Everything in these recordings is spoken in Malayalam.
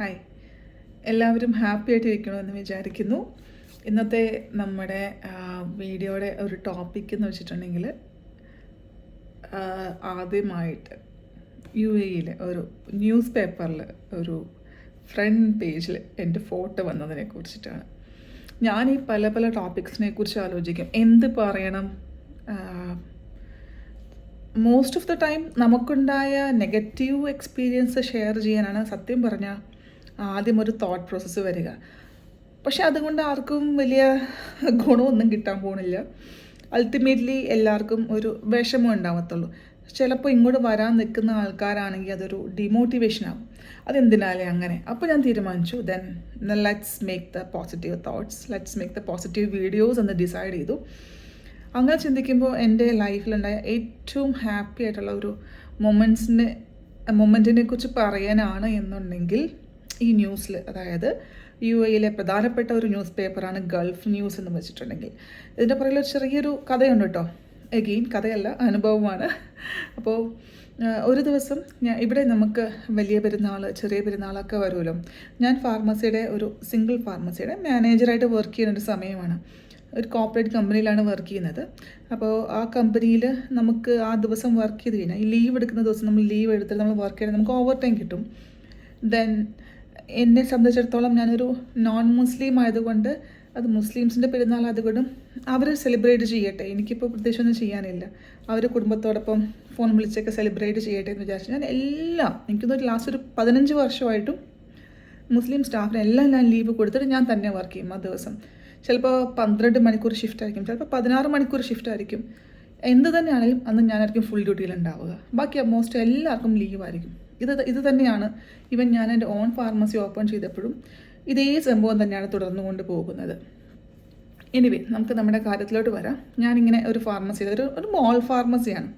ഹായ് എല്ലാവരും ഹാപ്പി ആയിട്ട് ഇരിക്കണമെന്ന് വിചാരിക്കുന്നു. ഇന്നത്തെ നമ്മുടെ വീഡിയോയുടെ ഒരു ടോപ്പിക് എന്ന് വെച്ചിട്ടുണ്ടെങ്കിൽ ആദ്യമായിട്ട് യു എയിലെ ഒരു ന്യൂസ് പേപ്പറിൽ ഒരു ഫ്രണ്ട് പേജിൽ എന്റെ ഫോട്ടോ വന്നതിനെ കുറിച്ചിട്ടാണ്. ഞാൻ ഈ പല പല ടോപ്പിക്സിനെ കുറിച്ച് ആലോചിക്കും. എന്ത് പറയണം? മോസ്റ്റ് ഓഫ് ദ ടൈം നമുക്കുണ്ടായ നെഗറ്റീവ് എക്സ്പീരിയൻസ് ഷെയർ ചെയ്യാനാണ് സത്യം പറഞ്ഞാൽ ആദ്യം ഒരു തോട്ട് പ്രോസസ്സ് വരിക. പക്ഷെ അതുകൊണ്ട് ആർക്കും വലിയ ഗുണമൊന്നും കിട്ടാൻ പോകുന്നില്ല അൾട്ടിമേറ്റ്ലി എല്ലാവർക്കും ഒരു വിഷമം ഉണ്ടാവത്തുള്ളൂ. ചിലപ്പോൾ ഇങ്ങോട്ട് വരാൻ നിൽക്കുന്ന ആൾക്കാരാണെങ്കിൽ അതൊരു ഡിമോട്ടിവേഷൻ ആവും. അതെന്തിനാലേ അങ്ങനെ? അപ്പോൾ ഞാൻ തീരുമാനിച്ചു. Then let's make the positive thoughts let's make the positive videos എന്ന് ഡിസൈഡ് ചെയ്തു. അങ്ങനെ ചിന്തിക്കുമ്പോൾ എന്റെ ലൈഫിലുണ്ടായ ഏറ്റവും ഹാപ്പി ആയിട്ടുള്ള ഒരു മൊമെൻസിനെ മൊമെന്റിനെ കുറിച്ച് പറയാനാണ് എന്നുണ്ടെങ്കിൽ ഈ ന്യൂസിൽ അതായത് യു എയിലെ പ്രധാനപ്പെട്ട ഒരു ന്യൂസ് പേപ്പറാണ് ഗൾഫ് ന്യൂസ് എന്ന് വെച്ചിട്ടുണ്ടെങ്കിൽ. ഇതിന്റെ പുറകിൽ ഒരു ചെറിയൊരു കഥയുണ്ട് കേട്ടോ. എഗെയിൻ കഥയല്ല അനുഭവമാണ്. അപ്പോൾ ഒരു ദിവസം ഞാൻ ഇവിടെ നമുക്ക് വലിയ പെരുന്നാൾ ചെറിയ പെരുന്നാളൊക്കെ വരുമല്ലോ. ഞാൻ ഫാർമസിയുടെ ഒരു സിംഗിൾ ഫാർമസിയുടെ മാനേജറായിട്ട് വർക്ക് ചെയ്യുന്ന ഒരു സമയമാണ്. ഒരു കോർപ്പറേറ്റ് കമ്പനിയിലാണ് വർക്ക് ചെയ്യുന്നത്. അപ്പോൾ ആ കമ്പനിയിൽ നമുക്ക് ആ ദിവസം വർക്ക് ചെയ്ത് കഴിഞ്ഞാൽ ഈ ലീവ് എടുക്കുന്ന ദിവസം നമ്മൾ ലീവ് എടുത്തിട്ട് നമ്മൾ വർക്ക് ചെയ്യണം നമുക്ക് ഓവർ ടൈം കിട്ടും. ദെൻ എന്നെ സംബന്ധിച്ചിടത്തോളം ഞാനൊരു നോൺ മുസ്ലിം ആയതുകൊണ്ട് അത് മുസ്ലിംസിന്റെ പെരുന്നാൾ അതുകൊണ്ടും അവർ സെലിബ്രേറ്റ് ചെയ്യട്ടെ. എനിക്കിപ്പോൾ പ്രത്യേകിച്ചൊന്നും ചെയ്യാനില്ല. അവർ കുടുംബത്തോടൊപ്പം ഫോൺ വിളിച്ചൊക്കെ സെലിബ്രേറ്റ് ചെയ്യട്ടെ എന്ന് വിചാരിച്ചു ഞാൻ എല്ലാം എനിക്കൊന്നൊരു ലാസ്റ്റ് ഒരു പതിനഞ്ച് വർഷമായിട്ടും മുസ്ലിം സ്റ്റാഫിന് എല്ലാം ഞാൻ ലീവ് കൊടുത്തിട്ട് ഞാൻ തന്നെ വർക്ക് ചെയ്യും ആ ദിവസം. ചിലപ്പോൾ പന്ത്രണ്ട് മണിക്കൂർ ഷിഫ്റ്റ് ആയിരിക്കും ചിലപ്പോൾ പതിനാറ് മണിക്കൂർ ഷിഫ്റ്റ് ആയിരിക്കും. എന്ത് തന്നെയാണെങ്കിലും അന്ന് ഞാനായിരിക്കും ഫുൾ ഡ്യൂട്ടിയിൽ ഉണ്ടാവുക ബാക്കി മോസ്റ്റ് എല്ലാവർക്കും ലീവ് ആയിരിക്കും. ഇത് ഇത് തന്നെയാണ് ഇവൻ ഞാൻ എന്റെ ഓൺ ഫാർമസി ഓപ്പൺ ചെയ്തപ്പോഴും ഇതേ സംഭവം തന്നെയാണ് തുടർന്നു കൊണ്ട് പോകുന്നത്. എനിവേ നമുക്ക് നമ്മുടെ കാര്യത്തിലോട്ട് വരാം. ഞാനിങ്ങനെ ഒരു ഫാർമസി ഒരു ഒരു മോൾ ഫാർമസിയാണ്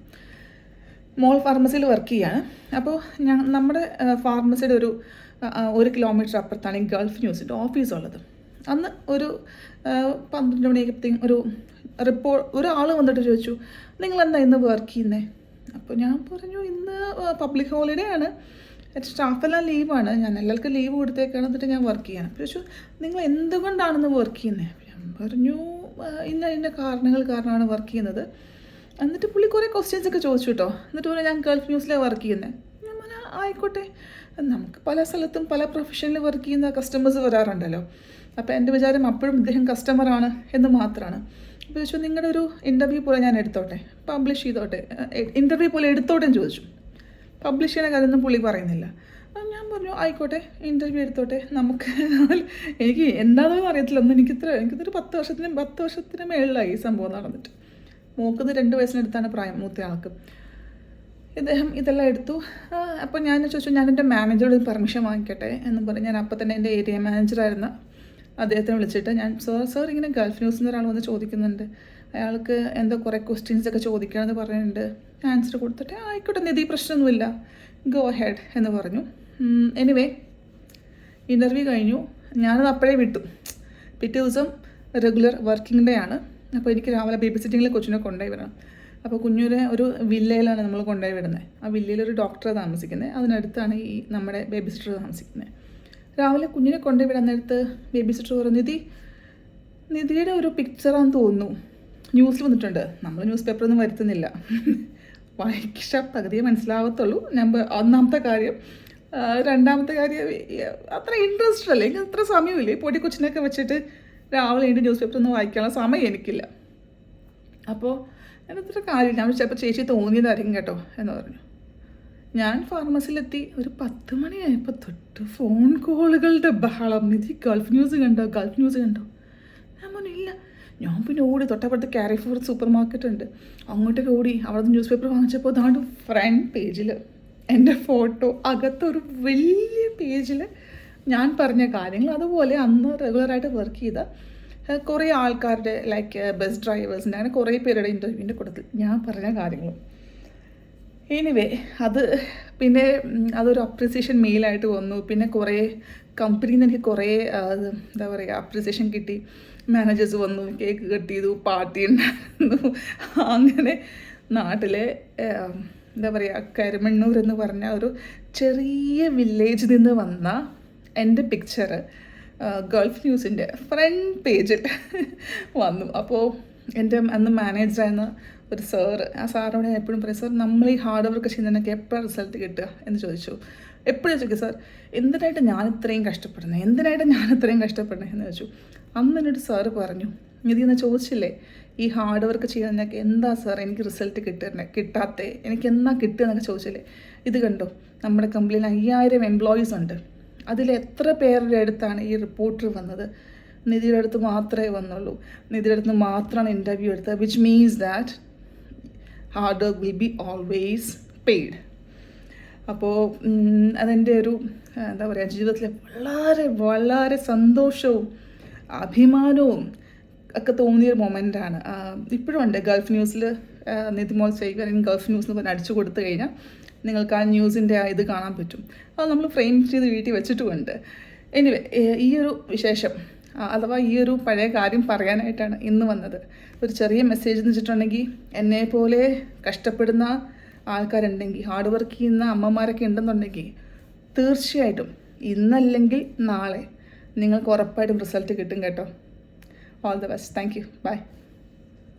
മോൾ ഫാർമസിയിൽ വർക്ക് ചെയ്യാണ്. അപ്പോൾ ഞാൻ നമ്മുടെ ഫാർമസിയുടെ ഒരു ഒരു കിലോമീറ്റർ അപ്പുറത്താണ് ഈ ഗൾഫ് ന്യൂസിന്റെ ഓഫീസ് ഉള്ളത്. അന്ന് ഒരു പന്ത്രണ്ട് മണിയൊക്കെ ഒരു റിപ്പോർട്ട് ഒരാൾ വന്നിട്ട് ചോദിച്ചു നിങ്ങൾ എന്താ ഇന്ന് വർക്ക് ചെയ്യുന്നത് അപ്പോൾ ഞാൻ പറഞ്ഞു ഇന്ന് പബ്ലിക് ഹോളിഡേ ആണ്. സ്റ്റാഫെല്ലാം ലീവാണ്. ഞാൻ എല്ലാവർക്കും ലീവ് കൊടുത്തേക്കാണ് എന്നിട്ട് ഞാൻ വർക്ക് അപ്പോൾ ചോദിച്ചു നിങ്ങൾ എന്തുകൊണ്ടാണെന്ന് വർക്ക് ചെയ്യുന്നത് ഞാൻ പറഞ്ഞു ഇന്ന ഇന്ന കാരണങ്ങൾ കാരണമാണ് വർക്ക് ചെയ്യുന്നത്. എന്നിട്ട് പുള്ളി കുറേ ക്വസ്റ്റ്യൻസ് ഒക്കെ ചോദിച്ചു കേട്ടോ എന്നിട്ട് പറഞ്ഞു ഞാൻ ഗൾഫ് ന്യൂസിലാണ് വർക്ക് ചെയ്യുന്നത് ഞാൻ പറഞ്ഞു ആയിക്കോട്ടെ. നമുക്ക് പല സ്ഥലത്തും പല പ്രൊഫഷനിൽ വർക്ക് ചെയ്യുന്ന കസ്റ്റമേഴ്സ് വരാറുണ്ടല്ലോ. അപ്പോൾ എന്റെ വിചാരം അപ്പോഴും ഇദ്ദേഹം കസ്റ്റമറാണ് എന്ന് മാത്രമാണ് അപ്പോൾ ചോദിച്ചു നിങ്ങളുടെ ഒരു ഇന്റർവ്യൂ പോലെ ഞാൻ എടുത്തോട്ടെ? പബ്ലിഷ് ചെയ്തോട്ടെ? ഇന്റർവ്യൂ പോലെ എടുത്തോട്ടെ എന്ന് ചോദിച്ചു. പബ്ലിഷ് ചെയ്യണ കാര്യമൊന്നും പുള്ളി പറയുന്നില്ല. ഞാൻ പറഞ്ഞു ആയിക്കോട്ടെ ഇന്റർവ്യൂ എടുത്തോട്ടെ. നമുക്ക് എനിക്ക് എന്താണെന്ന് അറിയത്തില്ല. ഒന്നും എനിക്കിത്ര എനിക്കിതൊരു പത്ത് വർഷത്തിന് പത്ത് വർഷത്തിന് മേളിലായി ഈ സംഭവം നടന്നിട്ട്. മോക്കത് രണ്ട് വയസ്സിനടുത്താണ് പ്രായം മൂത്ത ആൾക്ക് ഇദ്ദേഹം ഇതെല്ലാം എടുത്തു. അപ്പോൾ ഞാൻ ചോദിച്ചു ഞാൻ എന്റെ മാനേജറോട് പെർമിഷൻ വാങ്ങിക്കട്ടെ? എന്ന് പറഞ്ഞ്. ഞാൻ അപ്പം തന്നെ എന്റെ ഏരിയ മാനേജറായിരുന്ന അദ്ദേഹത്തിനെ വിളിച്ചിട്ട് ഞാൻ സാർ സാർ ഇങ്ങനെ ഗൾഫ് ന്യൂസിൽ നിന്ന് ഒരാൾ വന്ന് ചോദിക്കുന്നുണ്ട്. അയാൾക്ക് എന്തോ കുറേ ക്വസ്റ്റ്യൻസ് ഒക്കെ ചോദിക്കണമെന്ന് പറയുന്നുണ്ട് ആൻസർ കൊടുത്തിട്ട് ആയിക്കോട്ടെ നിധി പ്രശ്നമൊന്നുമില്ല. ഗോ ഹെഡ് എന്ന് പറഞ്ഞു. എനിവേ ഇന്റർവ്യൂ കഴിഞ്ഞു. ഞാനത് അപ്പോഴേ വിട്ടു. പിറ്റേ ദിവസം റെഗുലർ വർക്കിംഗ് ഡേ ആണ്. അപ്പോൾ എനിക്ക് രാവിലെ ബേബി സിറ്റിങ്ങിൽ കൊച്ചിനെ കൊണ്ടുപോയി വരണം അപ്പോൾ കുഞ്ഞൂരെ ഒരു വില്ലയിലാണ് നമ്മൾ കൊണ്ടുപോയി വിടുന്നത് ആ വില്ലയിൽ ഒരു ഡോക്ടറെ താമസിക്കുന്നത് അതിനടുത്താണ് ഈ നമ്മുടെ ബേബി സിറ്റർ താമസിക്കുന്നത് രാവിലെ കുഞ്ഞിനെ വിടാൻ നേരത്ത് ബേബി സിറ്റർ പറഞ്ഞു നിധി നിധിയുടെ ഒരു പിക്ചറാന്ന് തോന്നുന്നു. ന്യൂസിൽ വന്നിട്ടുണ്ട്. നമ്മൾ ന്യൂസ് പേപ്പറൊന്നും വരുത്തുന്നില്ല. വായിച്ച പകുതിയെ മനസ്സിലാവത്തുള്ളൂ. നമ്പർ ഒന്നാമത്തെ കാര്യം രണ്ടാമത്തെ കാര്യം അത്ര ഇൻട്രസ്റ്റ് അല്ലേ. എനിക്ക് അത്ര ഈ പൊടി കൊച്ചിനൊക്കെ വെച്ചിട്ട് രാവിലെ എന്റെ ന്യൂസ് പേപ്പർ ഒന്നും വായിക്കാനുള്ള സമയം എനിക്കില്ല. അപ്പോൾ എന്നത്ര കാര്യമില്ല. ഞാൻ ചിലപ്പോൾ ചേച്ചി തോന്നിയതായിരിക്കും കേട്ടോ എന്ന് പറഞ്ഞു. ഞാൻ ഫാർമസിയിലെത്തി ഒരു പത്ത് മണിയായപ്പോൾ തൊട്ട് ഫോൺ കോളുകളുടെ ബഹളം. നിധി ഗൾഫ് ന്യൂസ് കണ്ടോ? ഗൾഫ് ന്യൂസ് കണ്ടോ? ഞാൻ ഇല്ല. ഞാൻ പിന്നെ ഓടി തൊട്ടപ്പുറത്ത് ക്യാരി ഫോർ സൂപ്പർ മാർക്കറ്റ് ഉണ്ട്. അങ്ങോട്ടേക്ക് ഓടി അവിടെ ന്യൂസ് പേപ്പർ വാങ്ങിച്ചപ്പോൾ അതാണ് ഫ്രണ്ട് പേജിൽ എന്റെ ഫോട്ടോ അകത്തൊരു വലിയ പേജിൽ ഞാൻ പറഞ്ഞ കാര്യങ്ങൾ. അതുപോലെ അന്ന് റെഗുലറായിട്ട് വർക്ക് ചെയ്ത കുറേ ആൾക്കാരുടെ ലൈക്ക് ബസ് ഡ്രൈവേഴ്സിന്റെ അങ്ങനെ കുറേ പേരുടെ ഇന്റർവ്യൂവിന്റെ കൂട്ടത്തിൽ ഞാൻ പറഞ്ഞ കാര്യങ്ങളും. എനിവേ അത് പിന്നെ അതൊരു അപ്രിസിയേഷൻ മെയിലായിട്ട് വന്നു. പിന്നെ കുറേ കമ്പനിയിൽ നിന്ന് എനിക്ക് കുറേ എന്താ പറയുക അപ്രിസിയേഷൻ കിട്ടി. മാനേജേഴ്സ് വന്നു കേക്ക് കട്ട് ചെയ്തു പാർട്ടി ഉണ്ടായിരുന്നു. അങ്ങനെ നാട്ടിലെ എന്താ പറയുക കരിമണ്ണൂർ എന്ന് പറഞ്ഞ ഒരു ചെറിയ വില്ലേജിൽ നിന്ന് വന്ന എന്റെ പിക്ചർ ഗൾഫ് ന്യൂസിന്റെ ഫ്രണ്ട് പേജിൽ വന്നു. അപ്പോൾ എന്റെ അന്ന് മാനേജറായിരുന്ന ഒരു സാറ് ആ സാറോട് ഞാൻ എപ്പോഴും പറയും സാർ നമ്മൾ ഈ ഹാർഡ് വർക്ക് ചെയ്യുന്നതിനൊക്കെ എപ്പോഴാണ് റിസൾട്ട് കിട്ടുക? എന്ന് ചോദിച്ചു. എപ്പോഴും ചോദിക്കും സാർ എന്തിനായിട്ട് ഞാൻ ഇത്രയും കഷ്ടപ്പെടുന്നത് എന്തിനായിട്ട് ഞാൻ ഇത്രയും കഷ്ടപ്പെടുന്നത് എന്ന് ചോദിച്ചു. അന്ന് എന്നോട് സാറ് പറഞ്ഞു ഇതിന്ന് ചോദിച്ചില്ലേ? ഈ ഹാർഡ് വർക്ക് ചെയ്യുന്നതിനൊക്കെ എന്താ സാർ എനിക്ക് റിസൾട്ട് കിട്ടുന്നത് കിട്ടാത്തേ? എനിക്ക് എന്നാ കിട്ടുക എന്നൊക്കെ ചോദിച്ചില്ലേ? ഇത് കണ്ടോ? നമ്മുടെ കമ്പനിയിൽ അയ്യായിരം എംപ്ലോയീസ് ഉണ്ട്. അതിൽ എത്ര പേരുടെ അടുത്താണ് ഈ റിപ്പോർട്ടർ വന്നത്? നിധിയുടെ അടുത്ത് മാത്രമേ വന്നുള്ളൂ. നിധിയുടെ അടുത്ത് മാത്രമാണ് ഇന്റർവ്യൂ എടുത്തത് which means that hard work will be always paid അപ്പോൾ അതെന്റെ ഒരു എന്താ പറയുക ജീവിതത്തിലെ വളരെ വളരെ സന്തോഷവും അഭിമാനവും ഒക്കെ തോന്നിയൊരു മൊമെന്റാണ് ഇപ്പോഴും ഉണ്ട്. ഗൾഫ് ന്യൂസിൽ നിതിമോൾ ചെയ്യുക ഇൻ ഗൾഫ് ന്യൂസ് എന്ന് പറഞ്ഞ് അടിച്ചു കൊടുത്തു കഴിഞ്ഞാൽ നിങ്ങൾക്ക് ആ ന്യൂസിന്റെ ആ ഇത് കാണാൻ പറ്റും. അത് നമ്മൾ ഫ്രെയിം ചെയ്ത് വീട്ടിൽ വെച്ചിട്ടുമുണ്ട്. എനിവേ ഈ ഒരു വിശേഷം. അഥവാ ഈ ഒരു പഴയ കാര്യം പറയാനായിട്ടാണ് ഇന്ന് വന്നത്. ഒരു ചെറിയ മെസ്സേജ് എന്ന് വെച്ചിട്ടുണ്ടെങ്കിൽ എന്നെ പോലെ കഷ്ടപ്പെടുന്ന ആൾക്കാരുണ്ടെങ്കിൽ ഹാർഡ് വർക്ക് ചെയ്യുന്ന അമ്മമാരൊക്കെ ഉണ്ടെന്നുണ്ടെങ്കിൽ തീർച്ചയായിട്ടും ഇന്നല്ലെങ്കിൽ നാളെ നിങ്ങൾക്ക് ഉറപ്പായിട്ടും റിസൾട്ട് കിട്ടും കേട്ടോ. All the best thank you bye